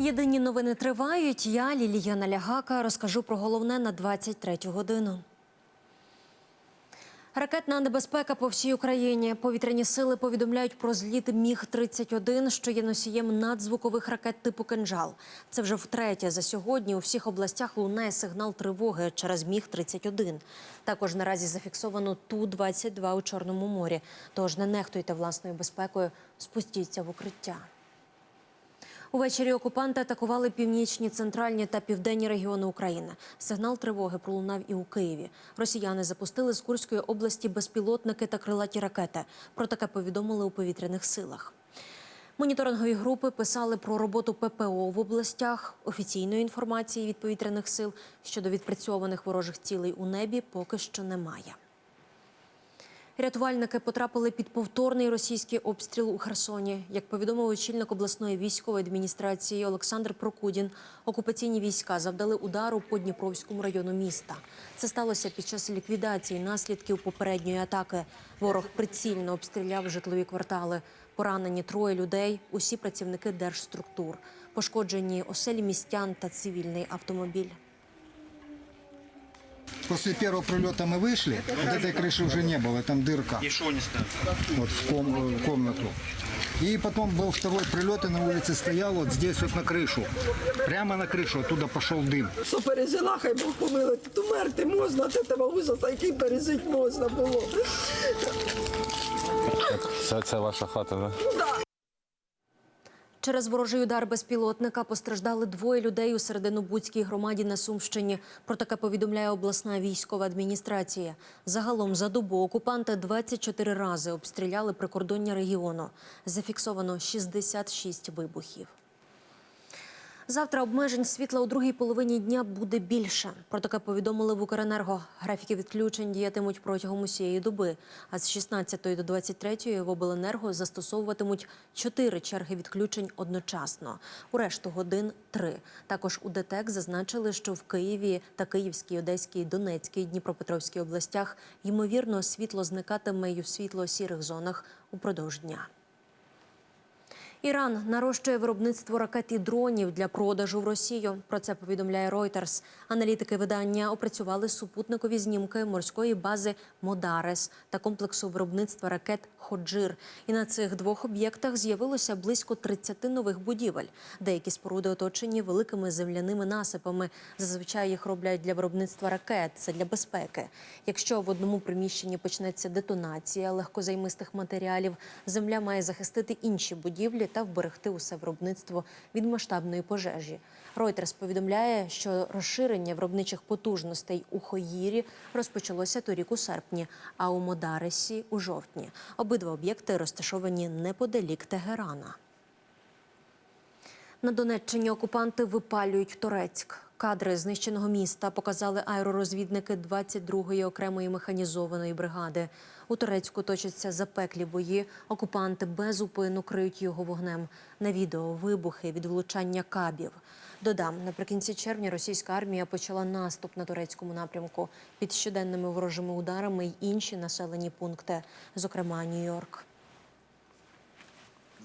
Єдині новини тривають. Я, Лілія Налягака, розкажу про головне на 23 годину. Ракетна небезпека по всій Україні. Повітряні сили повідомляють про зліт Міг-31, що є носієм надзвукових ракет типу «Кинжал». Це вже втретє за сьогодні. У всіх областях лунає сигнал тривоги через Міг-31. Також наразі зафіксовано Ту-22 у Чорному морі. Тож не нехтуйте власною безпекою, спустіться в укриття. Увечері окупанти атакували північні, центральні та південні регіони України. Сигнал тривоги пролунав і у Києві. Росіяни запустили з Курської області безпілотники та крилаті ракети. Про таке повідомили у повітряних силах. Моніторингові групи писали про роботу ППО в областях. Офіційної інформації від повітряних сил щодо відпрацьованих ворожих цілей у небі поки що немає. Рятувальники потрапили під повторний російський обстріл у Херсоні. Як повідомив очільник обласної військової адміністрації Олександр Прокудін, окупаційні війська завдали удару по Дніпровському району міста. Це сталося під час ліквідації наслідків попередньої атаки. Ворог прицільно обстріляв житлові квартали. Поранені троє людей, усі працівники держструктур. Пошкоджені оселі містян та цивільний автомобіль. После первого прилета мы вышли, вот этой крыши уже не было, там дырка, И что они ставят? вот в, ком- в комнату. И потом был второй прилет, и на улице стоял вот здесь вот на крышу. Прямо на крышу, оттуда пошел дым. Що пережила, хай Бог помилує. Тут умерти можна від цього ужаса, який пережити можна було. Це, це ваша хата, да? Через ворожий удар безпілотника постраждали двоє людей у Серединобудській громаді на Сумщині. Про таке повідомляє обласна військова адміністрація. Загалом за добу окупанти 24 рази обстріляли прикордоння регіону. Зафіксовано 66 вибухів. Завтра обмежень світла у другій половині дня буде більше. Про таке повідомили в Укренерго. Графіки відключень діятимуть протягом усієї доби. А з 16 до 23 в обленерго застосовуватимуть чотири черги відключень одночасно. У решту годин три. Також у ДТЕК зазначили, що в Києві та Київській, Одеській, Донецькій, Дніпропетровській областях ймовірно світло зникатиме й у світло-сірих зонах упродовж дня. Іран нарощує виробництво ракет і дронів для продажу в Росію. Про це повідомляє Reuters. Аналітики видання опрацювали супутникові знімки морської бази Модарес та комплексу виробництва ракет Ходжир. І на цих двох об'єктах з'явилося близько 30 нових будівель. Деякі споруди оточені великими земляними насипами. Зазвичай їх роблять для виробництва ракет. Це для безпеки. Якщо в одному приміщенні почнеться детонація легкозаймистих матеріалів, земля має захистити інші будівлі та вберегти усе виробництво від масштабної пожежі. Reuters повідомляє, що розширення виробничих потужностей у Хоїрі розпочалося торік у серпні, а у Модаресі у жовтні. Обидва об'єкти розташовані неподалік Тегерана. На Донеччині окупанти випалюють Торецьк. Кадри знищеного міста показали аеророзвідники 22-ї окремої механізованої бригади. У Торецьку точаться запеклі бої. Окупанти без зупину криють його вогнем. На відео вибухи від влучання кабів. Додам, наприкінці червня російська армія почала наступ на турецькому напрямку під щоденними ворожими ударами й інші населені пункти, зокрема Нью-Йорк.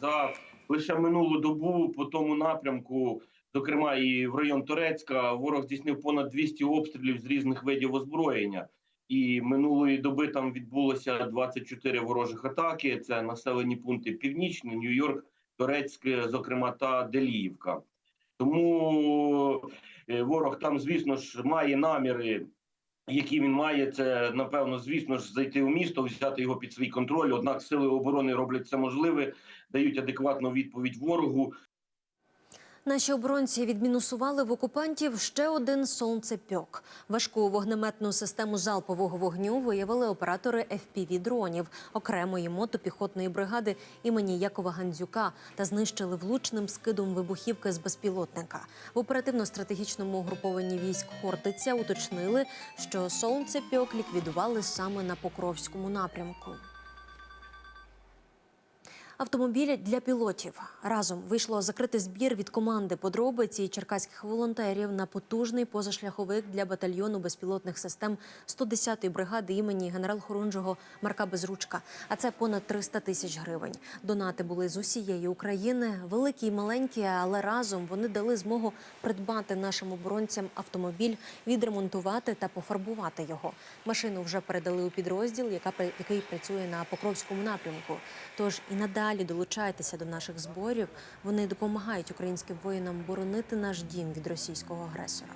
За лише минулу добу по тому напрямку, зокрема і в район Турецька, ворог здійснив понад 200 обстрілів з різних видів озброєння. І минулої доби там відбулося 24 ворожих атаки. Це населені пункти Північний, Нью-Йорк, Турецьке, зокрема, та Деліївка. Тому е, ворог там, звісно ж, має наміри, які він має. Це напевно, звісно ж, зайти у місто, взяти його під свій контроль. Однак сили оборони роблять це можливе, дають адекватну відповідь ворогу. Наші оборонці відмінусували в окупантів ще один сонцепьок. Важку вогнеметну систему залпового вогню виявили оператори fpv дронів окремої мотопіхотної бригади імені Якова Гандзюка та знищили влучним скидом вибухівки з безпілотника. В оперативно-стратегічному угрупованні військ Хортиця уточнили, що сонцепьок ліквідували саме на Покровському напрямку. Автомобіль для пілотів разом вийшло закрити збір від команди подробиці черкаських волонтерів на потужний позашляховик для батальйону безпілотних систем 110-ї бригади імені генерал-хорунжого Марка Безручка. А це понад 300 тисяч гривень. Донати були з усієї України, великі і маленькі, але разом вони дали змогу придбати нашим оборонцям автомобіль, відремонтувати та пофарбувати його. Машину вже передали у підрозділ, яка який працює на Покровському напрямку. Тож і надалі долучайтеся до наших зборів. Вони допомагають українським воїнам боронити наш дім від російського агресора.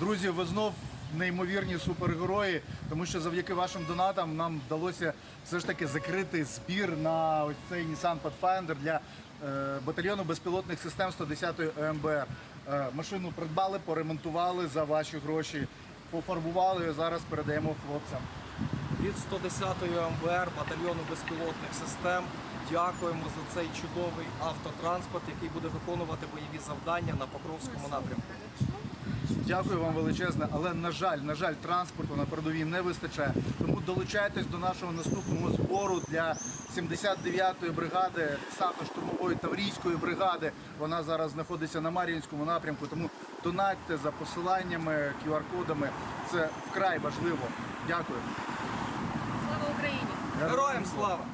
Друзі, ви знов неймовірні супергерої, тому що завдяки вашим донатам нам вдалося все ж таки закрити збір на ось цей Nissan Pathfinder для е, батальйону безпілотних систем 110-ї ОМБР. Е, машину придбали, поремонтували за ваші гроші, пофарбували. Зараз передаємо хлопцям. Від 110-ї МБР батальйону безпілотних систем. Дякуємо за цей чудовий автотранспорт, який буде виконувати бойові завдання на Покровському напрямку. Дякую вам величезне, але на жаль, на жаль, транспорту на передовій не вистачає. Тому долучайтесь до нашого наступного збору для 79-ї бригади десантно-штурмової таврійської бригади. Вона зараз знаходиться на Мар'їнському напрямку. Тому донатьте за посиланнями, QR-кодами. Це вкрай важливо. Дякую. Героям слава!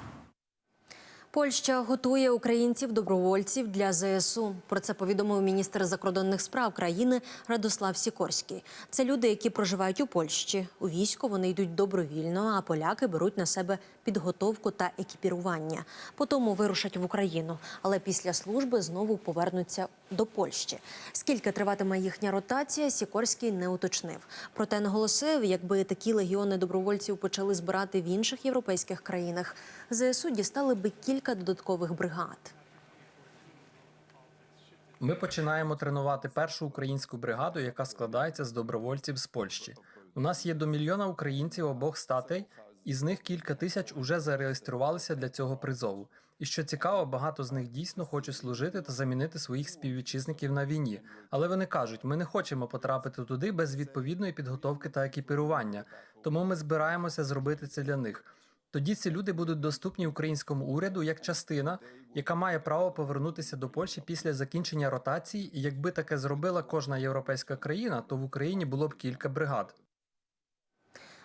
Польща готує українців-добровольців для ЗСУ. Про це повідомив міністр закордонних справ країни Радослав Сікорський. Це люди, які проживають у Польщі. У військо вони йдуть добровільно, а поляки беруть на себе підготовку та екіпірування. Потім вирушать в Україну, але після служби знову повернуться до Польщі. Скільки триватиме їхня ротація, Сікорський не уточнив. Проте наголосив, якби такі легіони добровольців почали збирати в інших європейських країнах, ЗСУ дістали би кілька додаткових бригад. Ми починаємо тренувати першу українську бригаду, яка складається з добровольців з Польщі. У нас є до мільйона українців обох статей, із них кілька тисяч уже зареєструвалися для цього призову. І що цікаво, багато з них дійсно хочуть служити та замінити своїх співвітчизників на війні. Але вони кажуть, ми не хочемо потрапити туди без відповідної підготовки та екіпірування. Тому ми збираємося зробити це для них. Тоді ці люди будуть доступні українському уряду як частина, яка має право повернутися до Польщі після закінчення ротації. І якби таке зробила кожна європейська країна, то в Україні було б кілька бригад.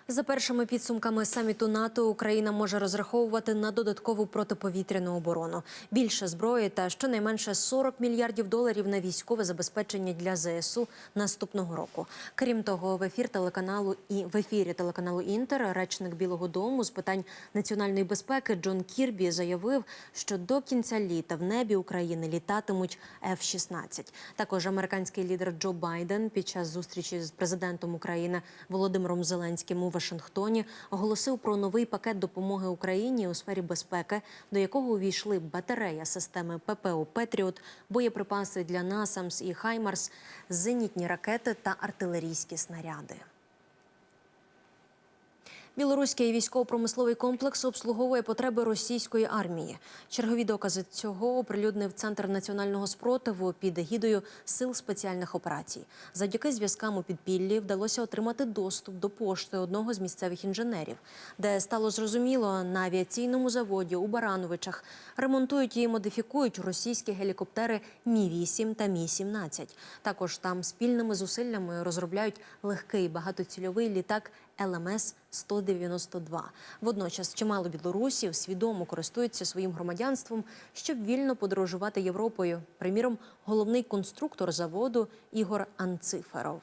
За першими підсумками саміту НАТО Україна може розраховувати на додаткову протиповітряну оборону, більше зброї та щонайменше 40 мільярдів доларів на військове забезпечення для ЗСУ наступного року. Крім того, в ефір телеканалу і в ефірі телеканалу Інтер речник Білого Дому з питань національної безпеки Джон Кірбі заявив, що до кінця літа в небі України літатимуть F-16. Також американський лідер Джо Байден під час зустрічі з президентом України Володимиром Зеленським у Вашингтоні оголосив про новий пакет допомоги Україні у сфері безпеки, до якого увійшли батарея системи ППО Петріот, боєприпаси для Насамс і Хаймарс, зенітні ракети та артилерійські снаряди. Білоруський військово-промисловий комплекс обслуговує потреби російської армії. Чергові докази цього оприлюднив Центр національного спротиву під егідою сил спеціальних операцій. Завдяки зв'язкам у підпіллі вдалося отримати доступ до пошти одного з місцевих інженерів, де стало зрозуміло, на авіаційному заводі у Барановичах ремонтують і модифікують російські гелікоптери Мі 8 та Мі 17 Також там спільними зусиллями розробляють легкий багатоцільовий літак ЛМС 192 Водночас чимало білорусів свідомо користуються своїм громадянством, щоб вільно подорожувати Європою. Приміром, головний конструктор заводу Ігор Анциферов.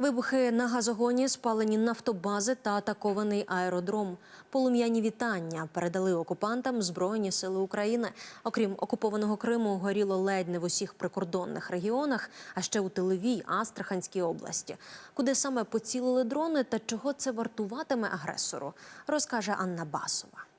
Вибухи на газогоні, спалені нафтобази та атакований аеродром. Полум'яні вітання передали окупантам Збройні сили України. Окрім окупованого Криму, горіло ледь не в усіх прикордонних регіонах, а ще у Тиловій, Астраханській області. Куди саме поцілили дрони та чого це вартуватиме агресору, розкаже Анна Басова.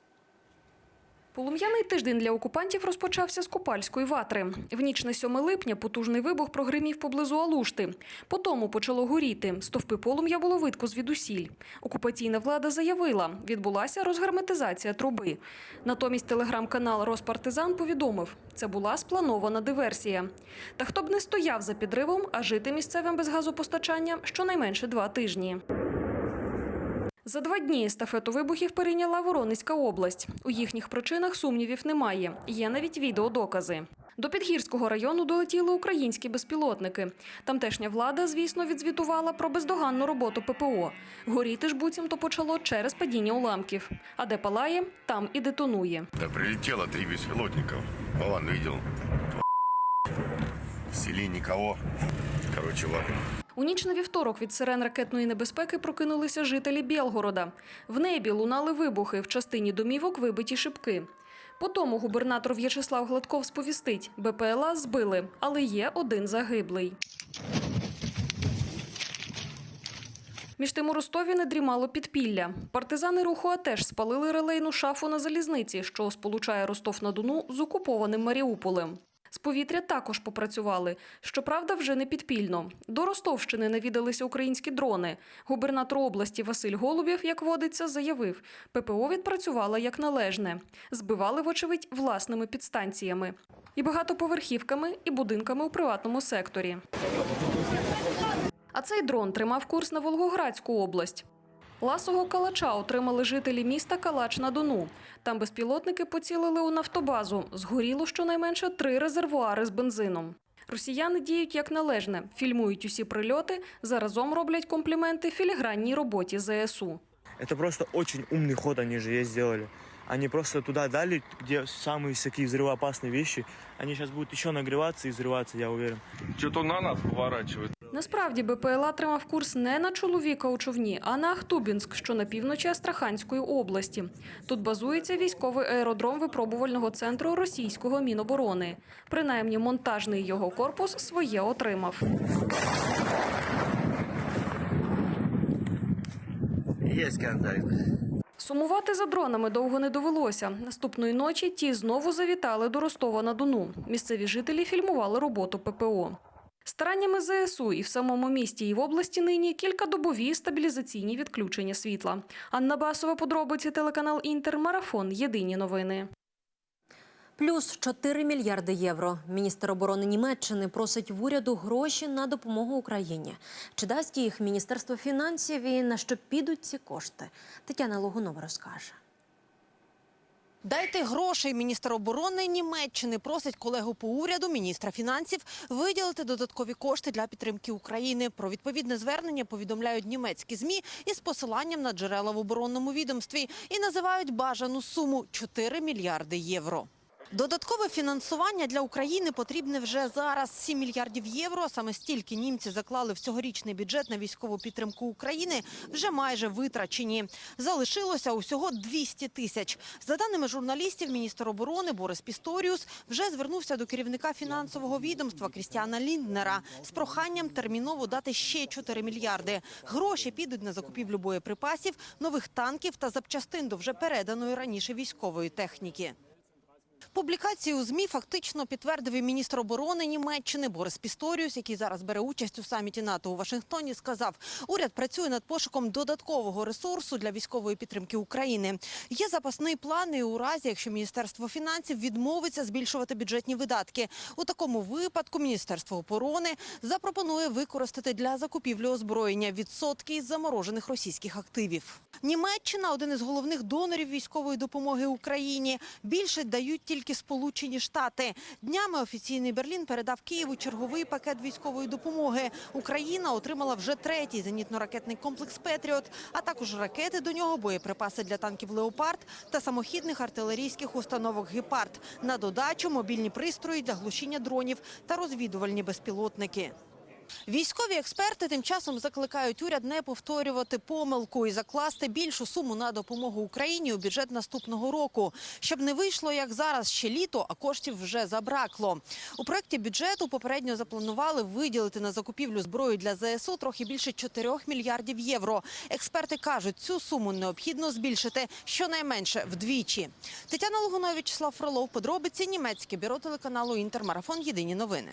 Полум'яний тиждень для окупантів розпочався з Купальської ватри. В ніч на 7 липня потужний вибух прогримів поблизу Алушти. Потому почало горіти. Стовпи полум'я було видко звідусіль. Окупаційна влада заявила, відбулася розгерметизація труби. Натомість телеграм-канал Роспартизан повідомив, це була спланована диверсія. Та хто б не стояв за підривом, а жити місцевим без газопостачання щонайменше два тижні. За два дні естафету вибухів перейняла Воронезька область. У їхніх причинах сумнівів немає. Є навіть відеодокази. До Підгірського району долетіли українські безпілотники. Тамтешня влада, звісно, відзвітувала про бездоганну роботу ППО. Горіти ж буцімто почало через падіння уламків. А де палає, там і детонує. Да прилетело три беспилотников. Вон видел. В селе никого. Короче, ладно. У ніч на вівторок від сирен ракетної небезпеки прокинулися жителі Білгорода. В небі лунали вибухи, в частині домівок вибиті шибки. Потому губернатор В'ячеслав Гладков сповістить, БПЛА збили, але є один загиблий. Між тим у Ростові не дрімало підпілля. Партизани руху АТЕШ спалили релейну шафу на залізниці, що сполучає Ростов-на-Дону з окупованим Маріуполем. З повітря також попрацювали. Щоправда, вже не підпільно. До Ростовщини навідалися українські дрони. Губернатор області Василь Голубєв, як водиться, заявив, ППО відпрацювала як належне. Збивали, вочевидь, власними підстанціями. І багатоповерхівками, і будинками у приватному секторі. А цей дрон тримав курс на Волгоградську область. Ласого калача отримали жителі міста Калач на Дону. Там безпілотники поцілили у нафтобазу. Згоріло щонайменше три резервуари з бензином. Росіяни діють як належне, фільмують усі прильоти, заразом роблять компліменти філігранній роботі ЗСУ. Це просто очень умний ход вони ж ей сделали Они просто туда дали, где самые всякие взрывоопасные вещи. Они сейчас будут еще нагреваться и взрываться, я уверен. Что-то на нас поворачивает. Насправді БПЛА тримав курс не на чоловіка у човні, а на Ахтубінськ, що на півночі Астраханської області. Тут базується військовий аеродром випробувального центру російського міноборони. Принаймні, монтажний його корпус своє отримав. Есть контакт. Сумувати за дронами довго не довелося. Наступної ночі ті знову завітали до Ростова на Дону. Місцеві жителі фільмували роботу ППО. Стараннями ЗСУ і в самому місті, і в області нині кількадобові стабілізаційні відключення світла. Анна Басова, подробиці, телеканал Інтер, Марафон. Єдині новини. Плюс 4 мільярди євро. Міністр оборони Німеччини просить в уряду гроші на допомогу Україні. Чи дасть їх Міністерство фінансів і на що підуть ці кошти? Тетяна Логунова розкаже. Дайте грошей. Міністр оборони Німеччини просить колегу по уряду, міністра фінансів, виділити додаткові кошти для підтримки України. Про відповідне звернення повідомляють німецькі змі із посиланням на джерела в оборонному відомстві і називають бажану суму 4 мільярди євро. Додаткове фінансування для України потрібне вже зараз 7 мільярдів євро. Саме стільки німці заклали в цьогорічний бюджет на військову підтримку України. Вже майже витрачені. Залишилося усього 200 тисяч. За даними журналістів, міністр оборони Борис Пісторіус вже звернувся до керівника фінансового відомства Крістіана Лінднера з проханням терміново дати ще 4 мільярди. Гроші підуть на закупівлю боєприпасів, нових танків та запчастин до вже переданої раніше військової техніки. Публікацію ЗМІ фактично підтвердив і міністр оборони Німеччини Борис Пісторіус, який зараз бере участь у саміті НАТО у Вашингтоні. Сказав, уряд працює над пошуком додаткового ресурсу для військової підтримки України. Є запасний план і у разі, якщо міністерство фінансів відмовиться збільшувати бюджетні видатки. У такому випадку міністерство оборони запропонує використати для закупівлі озброєння відсотки із заморожених російських активів. Німеччина один із головних донорів військової допомоги Україні. Більше дають тільки Сполучені Штати. Днями офіційний Берлін передав Києву черговий пакет військової допомоги. Україна отримала вже третій зенітно-ракетний комплекс Петріот, а також ракети до нього, боєприпаси для танків Леопард та самохідних артилерійських установок Гепард. На додачу мобільні пристрої для глушіння дронів та розвідувальні безпілотники. Військові експерти тим часом закликають уряд не повторювати помилку і закласти більшу суму на допомогу Україні у бюджет наступного року, щоб не вийшло як зараз ще літо, а коштів вже забракло. У проєкті бюджету попередньо запланували виділити на закупівлю зброї для ЗСУ трохи більше 4 мільярдів євро. Експерти кажуть, цю суму необхідно збільшити щонайменше вдвічі. Тетяна Логунова, Вячеслав Фролов, подробиці німецьке бюро телеканалу Інтермарафон. Єдині новини.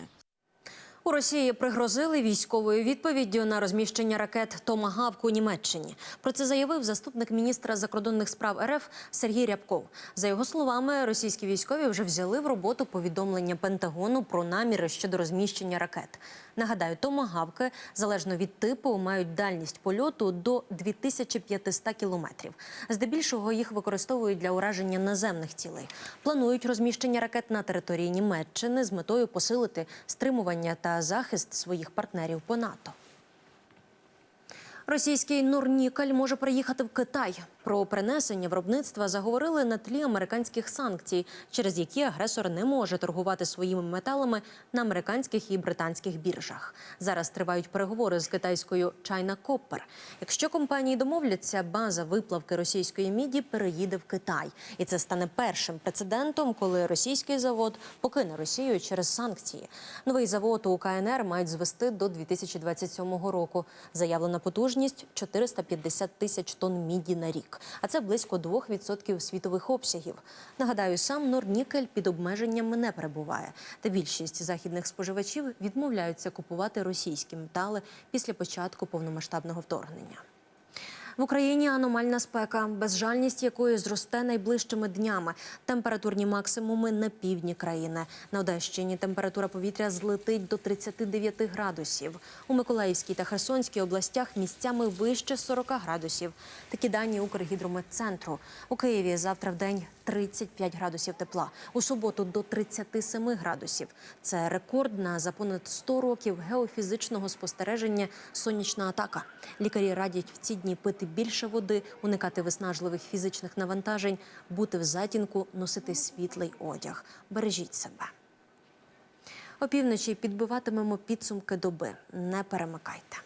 У Росії пригрозили військовою відповіддю на розміщення ракет «Томагавк» у Німеччині. Про це заявив заступник міністра закордонних справ РФ Сергій Рябков. За його словами, російські військові вже взяли в роботу повідомлення Пентагону про наміри щодо розміщення ракет. Нагадаю, томагавки залежно від типу мають дальність польоту до 2500 кілометрів. Здебільшого їх використовують для ураження наземних цілей. Планують розміщення ракет на території Німеччини з метою посилити стримування та захист своїх партнерів по НАТО. Російський Норнікель може приїхати в Китай. Про перенесення виробництва заговорили на тлі американських санкцій, через які агресор не може торгувати своїми металами на американських і британських біржах. Зараз тривають переговори з китайською China Copper. Якщо компанії домовляться, база виплавки російської міді переїде в Китай, і це стане першим прецедентом, коли російський завод покине Росію через санкції. Новий завод у КНР мають звести до 2027 року. Заявлена потужність 450 тисяч тонн міді на рік. А це близько 2% світових обсягів. Нагадаю, сам Норнікель під обмеженнями не перебуває. Та більшість західних споживачів відмовляються купувати російські метали після початку повномасштабного вторгнення. В Україні аномальна спека, безжальність якої зросте найближчими днями. Температурні максимуми на півдні країни. На Одещині температура повітря злетить до 39 градусів. У Миколаївській та Херсонській областях місцями вище 40 градусів. Такі дані Укргідрометцентру. У Києві завтра в день 35 градусів тепла. У суботу до 37 градусів. Це рекордна за понад 100 років геофізичного спостереження сонячна атака. Лікарі радять в ці дні пити більше води, уникати виснажливих фізичних навантажень, бути в затінку, носити світлий одяг. Бережіть себе. Опівночі підбиватимемо підсумки доби. Не перемикайте.